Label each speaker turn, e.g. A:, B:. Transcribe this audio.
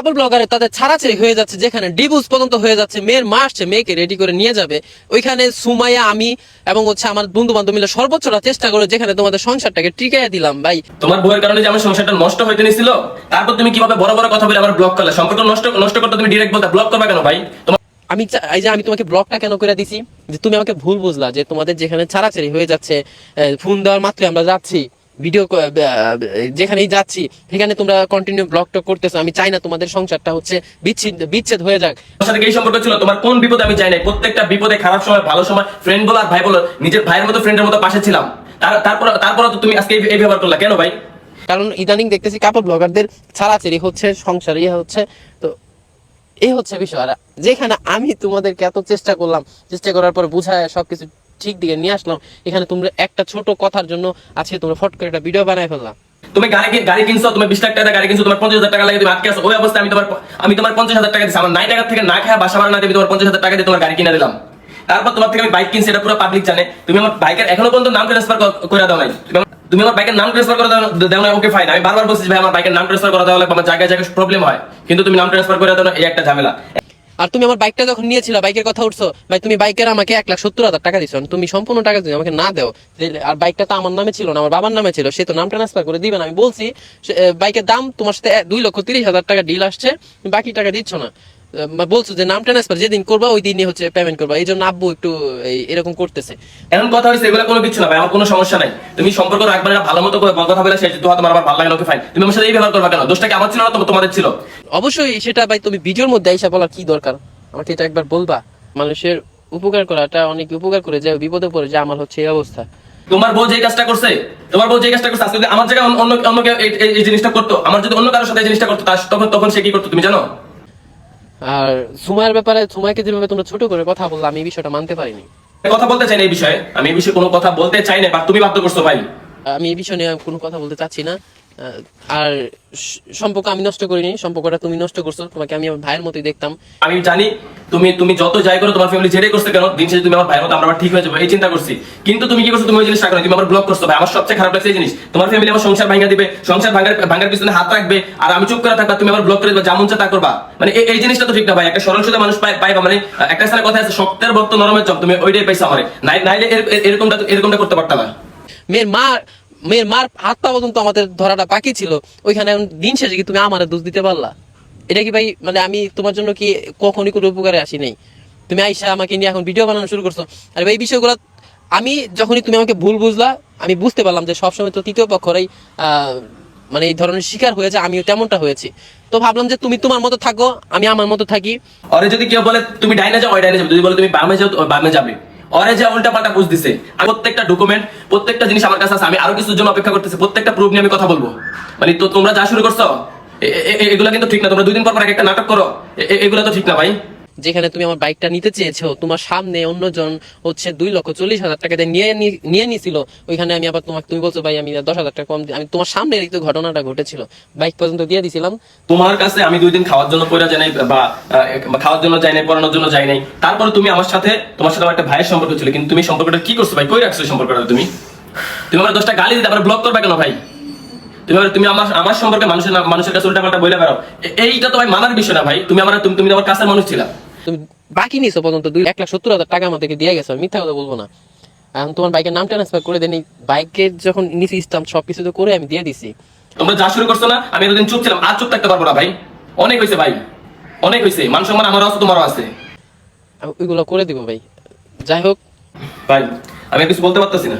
A: কাপড় ব্লগারে তাদের ছাড়াছাড়ি হয়ে যাচ্ছে যেখানে ডিভোর্স পর্যন্ত হয়ে যাচ্ছে মেয়ের মা আসছে মেয়েকে রেডি করে নিয়ে যাবে। ওইখানে সুমাইয়া আমি এবং হচ্ছে আমার বন্ধু বান্ধব মিলে সর্বোচ্চটা চেষ্টা করে যেখানে তোমাদের সংসারটাকে টিকাইয়া দিলাম ভাই।
B: তোমার বউয়ের কারণে যে আমার সংসারটা নষ্ট হইতে নিছিল তারপর তুমি কীভাবে বড় বড় কথা বলে আমার ব্লক করলে? সম্পর্ক নষ্ট নষ্ট করতে তুমি ডিরেক্ট বলতে ব্লক করবে কেন ভাই?
A: আমি এই যে আমি তোমাকে ব্লকটা কেন করে দিছি? যে তুমি আমাকে ভুল বুঝলা যে তোমাদের যেখানে ছাড়াছাড়ি হয়ে যাচ্ছে ফোন দেওয়ার মাত্রই আমরা যাচ্ছি। ভিডিও যেখানেই যাচ্ছি সেখানে তোমরা কন্টিনিউ ব্লকটা করতেছো আমি চাই না তোমাদের সংসারটা হচ্ছে বিচ্ছিন্ন বিচ্ছেদ হয়ে যাক।
B: সাথে এই সম্পর্ক ছিল তোমার কোন বিপদে আমি চাই নাই? প্রত্যেকটা বিপদে খারাপ সময় ভালো সময় ফ্রেন্ড বলো আর ভাই বলো নিজের ভাইয়ের মতো ফ্রেন্ডের মতো পাশে ছিলাম। তারপর তারপর তো তুমি আজকে এই- এই ব্যবহার করলা। কেন ভাই?
A: কারণ ইদানিং দেখতেছি কাপড় ব্লগারদের ছাড়াছাড়ি হচ্ছে সংসার ইয়ে হচ্ছে। তো এই হচ্ছে বিষয়। যেখানে আমি তোমাদেরকে এত চেষ্টা করলাম চেষ্টা করার পর বুঝায় সবকিছু ঠিক দিকে নিয়ে আসলাম। এখানে তোমরা একটা ছোট কথার জন্য আজকে তোমরা ফট করে একটা ভিডিও বানায় ফেললাম
B: তুমি গাড়ি গাড়ি কিনছো, তুমি বিশ লাখ টাকা গাড়ি কিনছো, তোমার পঞ্চাশ হাজার টাকা লাগে তুমি আটকে আছো ওই অবস্থায় আমি তোমার আমি তোমার পঞ্চাশ হাজার টাকা দিচ্ছি আমার নাই টাকা থেকে না খাওয়া বাসা ভাড়া না দিয়ে তোমার পঞ্চাশ হাজার টাকা দিয়ে তোমার গাড়ি কিনে দিলাম। তারপর তোমার থেকে আমি বাইক কিনছি, এটা পুরো পাবলিক জানে। তুমি আমার বাইকের এখনও পর্যন্ত নাম ট্রান্সফার করে দাও নাই। তুমি আমার- বাইকের নাম ট্রান্সফার করে দেও না ওকে ফাইন আমি বারবার বলছি ভাই, আমার বাইকের নাম ট্রান্সফার করে দেওয়া লাগবে। আমার জায়গায় জায়গায় প্রবলেম হয়। কিন্তু তুমি নাম ট্রান্সফার করে দাও না, এই একটা ঝামেলা।
A: আর তুমি আমার বাইকটা যখন নিয়েছিল বাইকের কথা উঠছো, ভাই তুমি বাইকের আমাকে এক লাখ সত্তর হাজার টাকা দিছো। তুমি সম্পূর্ণ টাকা যদি আমাকে না দেও আর বাইকটা তো আমার নামে ছিল না, আমার বাবার নামে ছিল, সে তো নাম ট্রান্সফার করে দিবে না। আমি বলছি বাইকের দাম তোমার সাথে দুই লক্ষ তিরিশ হাজার টাকা ডিল আসছে বাকি টাকা দিচ্ছ না। বলছো যে নাম ট্রান্সফার যেদিন করবা ওই দিনই হচ্ছে পেমেন্ট করবা। এই জন্য আব্বু একটু এরকম করতেছে।
B: এমন কথা হয়েছে এগুলো কোনো কিছু না ভাই আমার কোনো সমস্যা নাই। তুমি সম্পর্ক রাখবে না ভালো মতো করে কথা বলে শেষ তোমার আবার ভালো লাগে ওকে ফাইন তুমি আমার সাথে এই ব্যবহার করবে কেন? দোষটা কি আমার ছিল না তোমাদের ছিল?
A: অবশ্যই সেটা ভাই তুমি ভিডিওর মধ্যে বলার কি দরকার? আমাকে এটা একবার বলবা। মানুষের উপকার করাটা অনেক উপকার করে যায় বিপদে পড়ে যে আমার হচ্ছে এই অবস্থা।
B: তোমার বউ যে কাজটা করছে তোমার বউ যে কাজটা করছে আজকে আমার জায়গায় অন্য- অন্য এই- জিনিসটা করতো আমার যদি অন্য কারোর সাথে এই জিনিসটা করতো তখন তখন সে কি করতো তুমি জানো?
A: আর সুমায়ের ব্যাপারে সুমাইকে যেভাবে তোমরা ছোট করে কথা বললে আমি এই বিষয়টা মানতে পারিনি।
B: কথা বলতে চাই না এই বিষয়ে। আমি এই বিষয়ে কোনো কথা বলতে চাই না বা তুমি বাধ্য করছ ভাই।
A: আমি এই বিষয়ে নিয়ে কোনো কথা বলতে চাচ্ছি না। আর সম্পর্ক আমি নষ্ট করিনি সম্পর্কটা তুমি নষ্ট করছ তোমাকে আমি আমার ভাইয়ের মতোই দেখতাম।
B: আমি জানি তুমি তুমি যত যাই করো তোমার ফ্যামিলি যেটাই করছে কেন দিন শেষে তুমি আমার ভাইয়ের মতো আমরা ঠিক হয়ে যাব এই চিন্তা করছি। কিন্তু তুমি কি করছ? তুমি ওই জিনিসটা করো তুমি আমার ব্লক করছ। ভাই আমার সবচেয়ে খারাপ লাগছে এই জিনিস। তোমার ফ্যামিলি আমার সংসার ভাঙা দিবে সংসার ভাঙার ভাঙার পিছনে হাত রাখবে আর আমি চুপ করে থাকবা তুমি আমার ব্লক করে দেবে যেমন চা তা করবা। মানে এই- জিনিসটা তো ঠিক না ভাই একটা সরল সোজা মানুষ পাই- পাইবা মানে একটা স্থানে কথা আছে শক্তের ভক্ত নরমের চপ তুমি ওইটাই পাইছো আমার। নাই নাইলে এর- এর- এরকমটা এরকমটা করতে পারতাম
A: মেয়ের মা মেয়ের মার হাত পা পর্যন্ত আমাদের ধরাটা বাকি ছিল, ওইখানে দিন শেষে কি তুমি আমার দোষ দিতে পারলা? এটা কি ভাই মানে আমি তোমার জন্য কি কখনই কোনো উপকারে আসি নাই? তুমি আইসা আমাকে নিয়ে এখন ভিডিও বানানো শুরু করছ। আর এই বিষয়গুলো আমি যখনই তুমি আমাকে ভুল বুঝলা, আমি বুঝতে পারলাম যে সবসময় তো তৃতীয় পক্ষরাই মানে এই ধরনের শিকার হয়েছে, আমিও তেমনটা হয়েছি। তো ভাবলাম যে তুমি তোমার মতো থাকো, আমি আমার মতো থাকি।
B: ওরে যদি কেউ বলে, তুমি ডাইনে যাও, ওই ডাইনে যাবে। যদি বলে, তুমি বামে যাও বামে যাবে। ওরে যে উল্টা পাল্টা বুঝ দিছে। প্রত্যেকটা ডকুমেন্ট প্রত্যেকটা জিনিস আমার কাছে আছে, আমি আরও কিছুর জন্য অপেক্ষা করতেছি, প্রত্যেকটা প্রুফ নিয়ে আমি কথা বলব। মানে তো তোমরা যা শুরু করছ এগুলা কিন্তু ঠিক না, তোমরা দুদিন পর একটা নাটক করো এগুলা তো ঠিক না ভাই।
A: যেখানে তুমি আমার বাইকটা নিতে চেয়েছো, তোমার সামনে অন্যজন হচ্ছে দুই লক্ষ চল্লিশ হাজার টাকা দিয়ে নিয়ে নিয়ে নিছিল। ওইখানে আমি আবার তোমাকে, তুমি বলছো, ভাই, আমি দশ হাজার টাকা কম আমি তোমার সামনে এই তো ঘটনাটা ঘটেছিল। বাইক পর্যন্ত দিয়ে দিছিলাম।
B: তোমার কাছে আমি দুই দিন খাওয়ার জন্য পয়রা যাই বা খাওয়ার জন্য যাই নাই, পড়ানোর জন্য যাই নাই। তারপরে তুমি আমার সাথে, তোমার সাথে আমার একটা ভাইয়ের সম্পর্ক ছিল, কিন্তু তুমি সম্পর্কটা কি করছ ভাই? কই রাখছো সম্পর্কটা তুমি? তুমি আমার দশটা গালি দিতে, আবার ব্লক করবে কেন ভাই? তুমি তুমি আমার আমার সম্পর্কে মানুষের মানুষের কাছে উল্টা পাল্টা বলে বেড়াও এইটা তো ভাই মানার বিষয় না ভাই। তুমি আমার, তুমি তুমি আমার কাছের মানুষ ছিলা।
A: তুমি বাকি নিছো পর্যন্ত দুই এক লাখ সত্তর হাজার টাকা আমাদেরকে দিয়ে গেছো আমি মিথ্যা কথা বলব না। এখন তোমার বাইকের নাম ট্রান্সফার করে দেন বাইকের যখন নিচে স্টাম্প সবকিছু তো করে আমি দিয়ে দিছি।
B: তোমরা যা শুরু করছ না আমি এতদিন চুপ ছিলাম আর চুপ থাকতে পারব না ভাই। অনেক হয়েছে ভাই অনেক হয়েছে। মান সম্মান আমারও আছে তোমারও আছে।
A: ওইগুলো করে দিব ভাই। যাই হোক।
B: ভাই আমি কিছু বলতে পারতেছি না।